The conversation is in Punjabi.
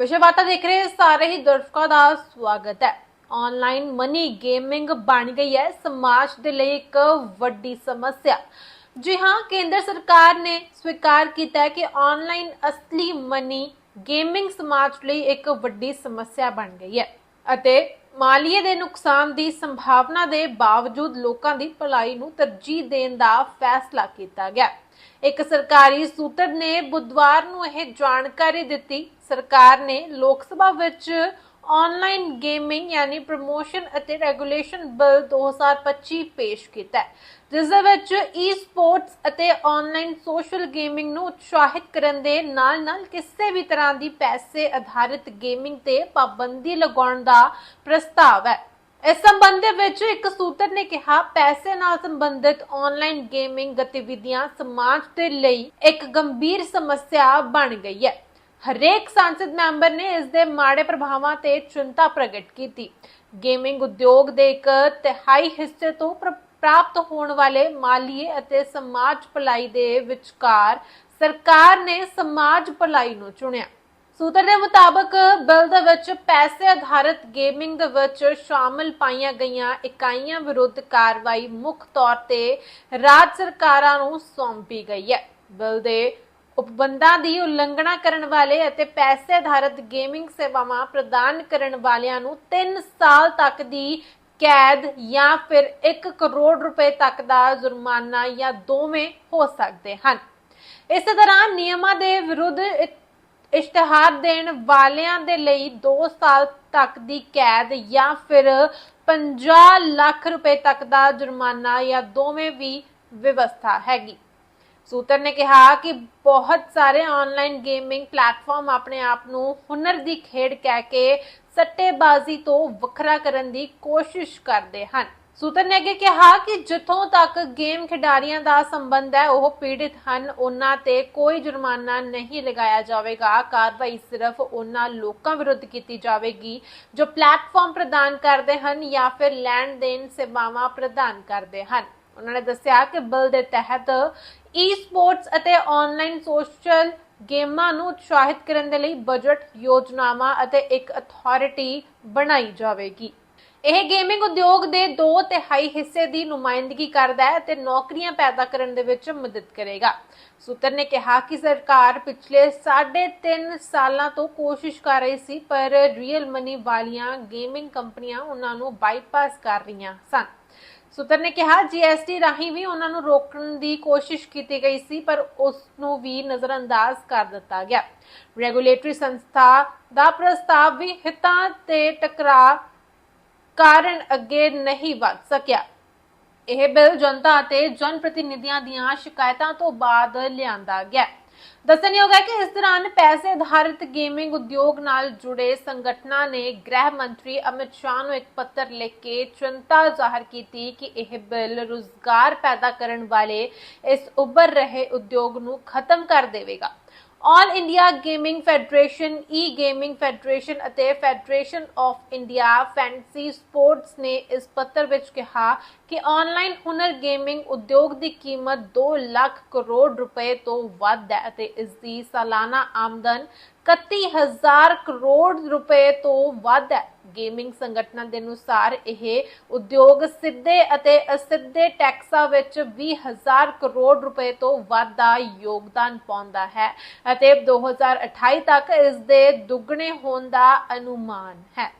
ਵਿਸ਼ੇ ਵਾਰਤਾ ਦੇਖ ਰਹੇ ਸਾਰੇ ਹੀ ਦਰਸ਼ਕਾਂ ਦਾ ਸਵਾਗਤ ਹੈ। ਆਨਲਾਈਨ ਮਨੀ ਗੇਮਿੰਗ ਬਣ ਗਈ ਹੈ। ਸਮਾਜ ਦੇ ਲਈ ਇੱਕ ਵੱਡੀ ਸਮੱਸਿਆ। ਜੀ ਹਾਂ, ਕੇਂਦਰ ਸਰਕਾਰ ਨੇ ਸਵੀਕਾਰ ਕੀਤਾ ਹੈ ਕਿ ਆਨਲਾਈਨ ਅਸਲੀ ਮਨੀ ਗੇਮਿੰਗ ਸਮਾਜ ਲਈ ਇੱਕ ਵੱਡੀ ਸਮੱਸਿਆ ਬਣ ਗਈ ਹੈ। ਅਤੇ ਮਾਲੀਏ ਦੇ ਨੁਕਸਾਨ ਦੀ ਸੰਭਾਵਨਾ ਦੇ ਬਾਵਜੂਦ ਲੋਕਾਂ ਦੀ ਭਲਾਈ ਨੂੰ ਤਰਜੀਹ ਦੇਣ ਦਾ ਫੈਸਲਾ ਕੀਤਾ ਗਿਆ। ਇੱਕ ਸਰਕਾਰੀ ਸੂਤਰ ਨੇ ਬੁੱਧਵਾਰ ਨੂੰ ਇਹ ਜਾਣਕਾਰੀ ਦਿੱਤੀ। ਸਰਕਾਰ ਨੇ ਲੋਕ ਸਭਾ ਵਿੱਚ ਆਨਲਾਈਨ ਗੇਮਿੰਗ ਯਾਨੀ ਪ੍ਰੋਮੋਸ਼ਨ ਅਤੇ ਰੈਗੂਲੇਸ਼ਨ ਬਿੱਲ 2025 ਪੇਸ਼ ਕੀਤਾ ਹੈ, ਜਿਸ ਦੇ ਵਿੱਚ ਈ ਸਪੋਰਟਸ ਅਤੇ ਆਨਲਾਈਨ ਸੋਸ਼ਲ ਗੇਮਿੰਗ ਨੂੰ ਉਤਸ਼ਾਹਿਤ ਕਰਨ ਦੇ ਨਾਲ-ਨਾਲ ਕਿਸੇ ਵੀ ਤਰ੍ਹਾਂ ਦੀ ਪੈਸੇ ਆਧਾਰਿਤ ਗੇਮਿੰਗ ਤੇ ਪਾਬੰਦੀ ਲਗਾਉਣ ਦਾ ਪ੍ਰਸਤਾਵ ਹੈ। ਇਸ ਸੰਬੰਧ ਦੇ ਵਿੱਚ ਇੱਕ ਸੂਤਰ ਨੇ ਕਿਹਾ ਪੈਸੇ ਨਾਲ ਸੰਬੰਧਿਤ ਆਨਲਾਈਨ ਗੇਮਿੰਗ ਗਤੀਵਿਧੀਆਂ ਸਮਾਜ ਦੇ ਲਈ ਇੱਕ ਗੰਭੀਰ ਸਮੱਸਿਆ ਬਣ ਗਈ ਹੈ। ਹਰੇਕ ਸੰਸਦ ਮੈਂਬਰ ਨੇ ਇਸ ਦੇ ਮਾੜੇ ਪ੍ਰਭਾਵਾਂ ਤੇ ਚਿੰਤਾ ਪ੍ਰਗਟ ਕੀਤੀ। ਗੇਮਿੰਗ ਉਦਯੋਗ ਦੇ ਇੱਕ ਤਿਹਾਈ ਹਿੱਸੇ ਤੋਂ ਪ੍ਰਾਪਤ ਹੋਣ ਵਾਲੇ ਮਾਲੀਏ ਅਤੇ ਸਮਾਜ ਭਲਾਈ ਦੇ ਵਿਚਕਾਰ ਸਰਕਾਰ ਨੇ ਸਮਾਜ ਭਲਾਈ ਨੂੰ ਚੁਣਿਆ। ਸੂਤਰ ਦੇ ਮੁਤਾਬਕ ਬਿੱਲ ਦੇ ਵਿੱਚ ਪੈਸੇ ਆਧਾਰਿਤ ਗੇਮਿੰਗ ਦੇ ਵਿੱਚ ਸ਼ਾਮਲ ਪਾਈਆਂ ਗਈਆਂ ਇਕਾਈਆਂ ਵਿਰੁੱਧ ਕਾਰਵਾਈ ਮੁੱਖ ਤੌਰ ਤੇ ਰਾਜ ਸਰਕਾਰਾਂ ਨੂੰ ਸੌਂਪੀ ਗਈ ਹੈ। ਬਿੱਲ ਦੇ ਉਪਬੰਧਾਂ ਦੀ ਉਲੰਘਣਾ ਕਰਨ ਵਾਲੇ ਅਤੇ ਪੈਸੇ ਆਧਾਰਿਤ ਗੇਮਿੰਗ ਸੇਵਾਵਾਂ ਪ੍ਰਦਾਨ ਕਰਨ ਵਾਲਿਆਂ ਨੂੰ 3 ਸਾਲ ਤੱਕ ਦੀ ਕੈਦ ਜਾਂ ਫਿਰ 1 ਕਰੋੜ ਰੁਪਏ ਤੱਕ ਦਾ ਜੁਰਮਾਨਾ ਜਾਂ ਦੋਵੇਂ ਹੋ ਸਕਦੇ ਹਨ। ਇਸੇ ਤਰ੍ਹਾਂ ਨਿਯਮਾਂ ਦੇ ਵਿਰੁੱਧ ਇ- ਇਸ਼ਤਿਹਾਰ ਦੇਣ ਵਾਲਿਆਂ ਦੇ ਲਈ 2 ਸਾਲ ਤੱਕ ਦੀ ਕੈਦ ਜਾਂ ਫਿਰ 50 ਲੱਖ ਰੁਪਏ ਤੱਕ ਦਾ ਜੁਰਮਾਨਾ ਜਾਂ ਦੋਵੇਂ ਵੀ ਵਿਵਸਥਾ ਹੈਗੀ। ਸੂਤਰ ਨੇ ਕਿਹਾ ਕਿ ਬਹੁਤ ਸਾਰੇ ਆਨਲਾਈਨ ਗੇਮਿੰਗ ਪਲੇਟਫਾਰਮ ਆਪਣੇ ਆਪ ਨੂੰ ਹੁਨਰ ਦੀ ਖੇਡ ਕਹਿ ਕੇ ਸੱਟੇਬਾਜ਼ੀ ਤੋਂ ਵੱਖਰਾ ਕਰਨ ਦੀ ਕੋਸ਼ਿਸ਼ ਕਰਦੇ ਹਨ। ਸੂਤਰ ਨੇ ਅੱਗੇ ਕਿਹਾ ਕਿ ਜਿੱਥੋਂ ਤੱਕ ਗੇਮ ਖਿਡਾਰੀਆਂ ਦਾ ਸੰਬੰਧ ਹੈ, ਉਹ ਪੀੜਿਤ ਹਨ। ਉਹਨਾਂ ਤੇ ਕੋਈ ਜੁਰਮਾਨਾ ਨਹੀਂ ਲਗਾਇਆ ਜਾਵੇਗਾ। ਕਾਰਵਾਈ ਸਿਰਫ ਉਹਨਾਂ ਲੋਕਾਂ ਵਿਰੁੱਧ ਕੀਤੀ ਜਾਵੇਗੀ ਜੋ ਪਲੇਟਫਾਰਮ ਪ੍ਰਦਾਨ ਕਰਦੇ ਹਨ ਜਾਂ ਫਿਰ ਲੈਣ ਦੇਣ ਸੇਵਾਵਾਂ ਪ੍ਰਦਾਨ ਕਰਦੇ ਹਨ। ਉਹਨਾਂ ਨੇ ਦੱਸਿਆ ਕਿ ਬਿੱਲ ਦੇ ਤਹਿਤ ਈ ਸਪੋਰਟਸ ਅਤੇ ਆਨਲਾਈਨ ਸੋਸ਼ਲ ਗੇਮਾਂ ਨੂੰ ਉਤਸ਼ਾਹਿਤ ਕਰਨ ਦੇ ਲਈ ਬਜਟ ਯੋਜਨਾਵਾਂ ਅਤੇ ਇੱਕ ਅਥਾਰਟੀ ਬਣਾਈ ਜਾਵੇਗੀ। ਇਹ ਗੇਮਿੰਗ ਉਦਯੋਗ ਦੇ 2 ਤਿਹਾਈ ਹਿੱਸੇ ਦੀ ਨੁਮਾਇੰਦਗੀ ਕਰਦਾ ਹੈ ਅਤੇ ਨੌਕਰੀਆਂ ਪੈਦਾ ਕਰਨ ਦੇ ਵਿੱਚ ਮਦਦ ਕਰੇਗਾ। ਸੂਤਰ ਨੇ ਕਿਹਾ ਕਿ ਸਰਕਾਰ ਪਿਛਲੇ 3.5 ਸਾਲਾਂ ਤੋਂ ਕੋਸ਼ਿਸ਼ ਕਰ ਰਹੀ ਸੀ, ਪਰ ਰੀਅਲ ਮਨੀ ਵਾਲੀਆਂ ਗੇਮਿੰਗ ਕੰਪਨੀਆਂ ਉਹਨਾਂ ਨੂੰ ਬਾਈਪਾਸ ਕਰ ਰਹੀਆਂ ਸਨ। ਸੂਤਰ ਨੇ ਕਿਹਾ ਜੀਐਸਟੀ ਰਾਹੀਂ ਵੀ ਉਹਨਾਂ ਨੂੰ ਰੋਕਣ ਦੀ ਕੋਸ਼ਿਸ਼ ਕੀਤੀ ਗਈ ਸੀ, ਪਰ ਉਸ ਨੂੰ ਵੀ ਨਜ਼ਰਅੰਦਾਜ਼ ਕਰ ਦਿੱਤਾ ਗਿਆ। ਰੈਗੂਲੇਟਰੀ ਸੰਸਥਾ ਦਾ ਪ੍ਰਸਤਾਵ ਵੀ ਹਿੱਤਾਂ ਤੇ ਟਕਰਾ ਕਾਰਨ ਅੱਗੇ ਨਹੀਂ ਵਧ ਸਕਿਆ। ਇਹ ਬਿੱਲ ਜਨਤਾ ਅਤੇ ਜਨ ਪ੍ਰਤੀਨਿਧੀਆਂ ਦੀਆਂ ਸ਼ਿਕਾਇਤਾਂ ਤੋਂ ਬਾਅਦ ਲਿਆਂਦਾ ਗਿਆ। ਦੱਸਣਯੋਗ ਹੈ ਕਿ ਇਸ ਦੌਰਾਨ ਪੈਸੇ ਆਧਾਰਿਤ ਗੇਮਿੰਗ ਉਦਯੋਗ ਨਾਲ ਜੁੜੇ ਸੰਗਠਨਾਂ ਨੇ ਗ੍ਰਹਿ ਮੰਤਰੀ ਅਮਿਤ ਸ਼ਾਹ ਨੂੰ ਇੱਕ ਪੱਤਰ ਲਿਖ ਕੇ ਚਿੰਤਾ ਜ਼ਾਹਰ ਕੀਤੀ ਕਿ ਇਹ ਬਿੱਲ ਰੁਜ਼ਗਾਰ ਪੈਦਾ ਕਰਨ ਵਾਲੇ ਇਸ ਉੱਭਰ ਰਹੇ ਉਦਯੋਗ ਨੂੰ ਖਤਮ ਕਰ ਦੇਵੇਗਾ। All India gaming federation e gaming federation ਅਤੇ federation of India fantasy sports ਨੇ ਇਸ ਪੱਤਰ ਵਿੱਚ ਕਿਹਾ ਕਿ ਆਨਲਾਈਨ ਹੁਨਰ ਗੇਮਿੰਗ ਉਦਯੋਗ ਦੀ ਕੀਮਤ 2 ਲੱਖ ਕਰੋੜ ਰੁਪਏ ਤੋਂ ਵੱਧ ਹੈ ਅਤੇ ਇਸ ਦੀ ਸਾਲਾਨਾ ਆਮਦਨ 31000 ਕਰੋੜ ਰੁਪਏ ਤੋਂ ਵੱਧ ਹੈ। ਗੇਮਿੰਗ ਸੰਗਠਨਾਂ ਦੇ ਅਨੁਸਾਰ ਇਹ ਉਦਯੋਗ ਸਿੱਧੇ ਅਤੇ ਅਸਿੱਧੇ ਟੈਕਸਾਂ ਵਿੱਚ 20000 ਕਰੋੜ ਰੁਪਏ ਤੋਂ ਵੱਧ ਦਾ ਯੋਗਦਾਨ ਪਾਉਂਦਾ ਹੈ ਅਤੇ 2028 ਤੱਕ ਇਸ ਦੇ ਦੁੱਗਣੇ ਹੋਣ ਦਾ ਅਨੁਮਾਨ ਹੈ।